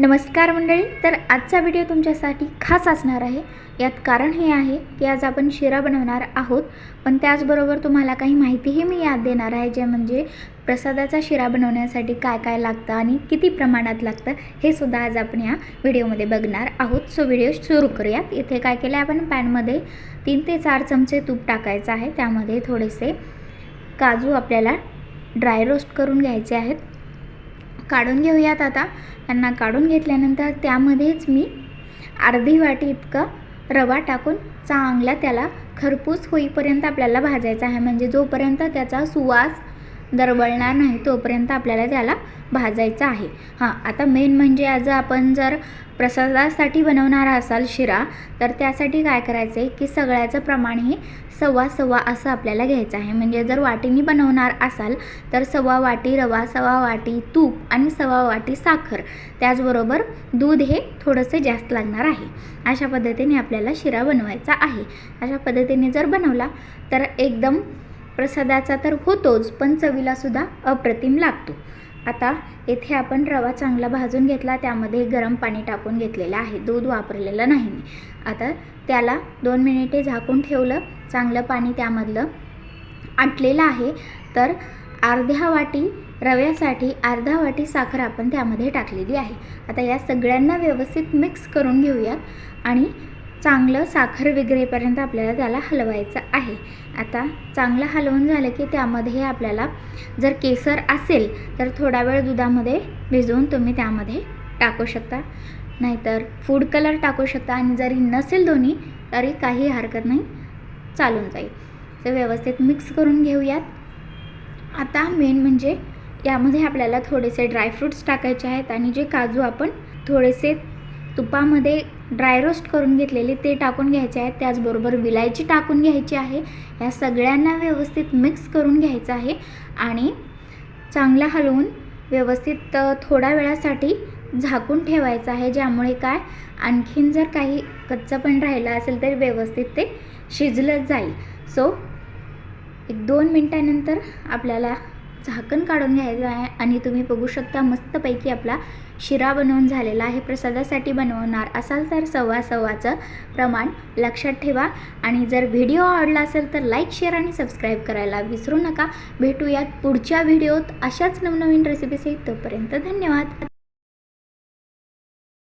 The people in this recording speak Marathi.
नमस्कार मंडळी तर आजचा व्हिडिओ तुमच्यासाठी खास असणार आहे. यात कारण हे आहे की आज आपण शिरा बनवणार आहोत. पण त्याचबरोबर तुम्हाला काही माहितीही मी याद देणार आहे जे म्हणजे प्रसादाचा शिरा बनवण्यासाठी काय काय लागतं आणि किती प्रमाणात लागतं हे सुद्धा आज आपण या व्हिडिओमध्ये बघणार आहोत. सो व्हिडिओ सुरू करूयात. इथे काय केलं आहे आपण पॅनमध्ये तीन ते चार चमचे तूप टाकायचं आहे. त्यामध्ये थोडेसे काजू आपल्याला ड्राय रोस्ट करून घ्यायचे आहेत. काढून घेऊयात आता. त्यांना काढून घेतल्यानंतर त्यामध्येच मी अर्धी वाटी इतकं रवा टाकून चांगला त्याला खरपूस होईपर्यंत आपल्याला भाजायचा आहे. म्हणजे जोपर्यंत त्याचा सुवास दरवळणार नाही तोपर्यंत आपल्याला त्याला भाजायचं आहे. हां आता मेन म्हणजे आज आपण जर प्रसादासाठी बनवणार असाल शिरा तर त्यासाठी काय करायचं आहे की सगळ्याचं प्रमाण हे सव्वा सव्वा असं आपल्याला घ्यायचं आहे. म्हणजे जर वाटीनी बनवणार असाल तर सव्वा वाटी रवा सव्वा वाटी तूप आणि सव्वा वाटी साखर. त्याचबरोबर दूध हे थोडंसं जास्त लागणार आहे. अशा पद्धतीने आपल्याला शिरा बनवायचा आहे. अशा पद्धतीने जर बनवला तर एकदम प्रसादाचा तर होतोच पण चवीलासुद्धा अप्रतिम लागतो. आता येथे आपण रवा चांगला भाजून घेतला त्यामध्ये गरम पाणी टाकून घेतलेलं आहे. दूध वापरलेलं नाही मी. आता त्याला दोन मिनिटे झाकून ठेवलं चांगलं पाणी त्यामधलं आटलेलं आहे. तर अर्ध्या वाटी रव्यासाठी अर्धा वाटी साखर आपण त्यामध्ये टाकलेली आहे. आता या सगळ्यांना व्यवस्थित मिक्स करून घेऊयात आणि चांगलं साखर विगरेपर्यंत आपल्याला त्याला हलवायचं आहे. आता चांगलं हलवून झालं की त्यामध्ये आपल्याला जर केसर असेल तर थोडा वेळ दुधामध्ये भिजवून तुम्ही त्यामध्ये टाकू शकता. नाहीतर फूड कलर टाकू शकता आणि जरी नसेल दोन्ही तरी काही हरकत नाही चालून जाईल. तर व्यवस्थित मिक्स करून घेऊयात. आता मेन म्हणजे यामध्ये आपल्याला थोडेसे ड्रायफ्रूट्स टाकायचे आहेत आणि जे काजू आपण थोडेसे तुपामध्ये ड्राय रोस्ट करून घेतलेले ते टाकून घ्यायचे आहेत. त्याचबरोबर विलायची टाकून घ्यायची आहे. या सगळ्यांना व्यवस्थित मिक्स करून घ्यायचं आहे आणि चांगला हलवून व्यवस्थित थोड्या वेळासाठी झाकून ठेवायचं आहे. ज्यामुळे काय? आणखीन जर काही कच्चं पण राहिलं असेल तर व्यवस्थित ते शिजलं जाईल. सो एक दोन मिनटानंतर आपल्याला झाकण काढून घ्यायचं आहे आणि तुम्ही बघू शकता मस्तपैकी आपला शिरा बनवून झालेला आहे. प्रसादासाठी बनवणार असाल तर सव्वा सव्वाचं प्रमाण लक्षात ठेवा. आणि जर व्हिडिओ आवडला असेल तर लाईक शेअर आणि सबस्क्राईब करायला विसरू नका. भेटूयात पुढच्या व्हिडिओत. अशाच नवनवीन रेसिपीसहित तोपर्यंत धन्यवाद.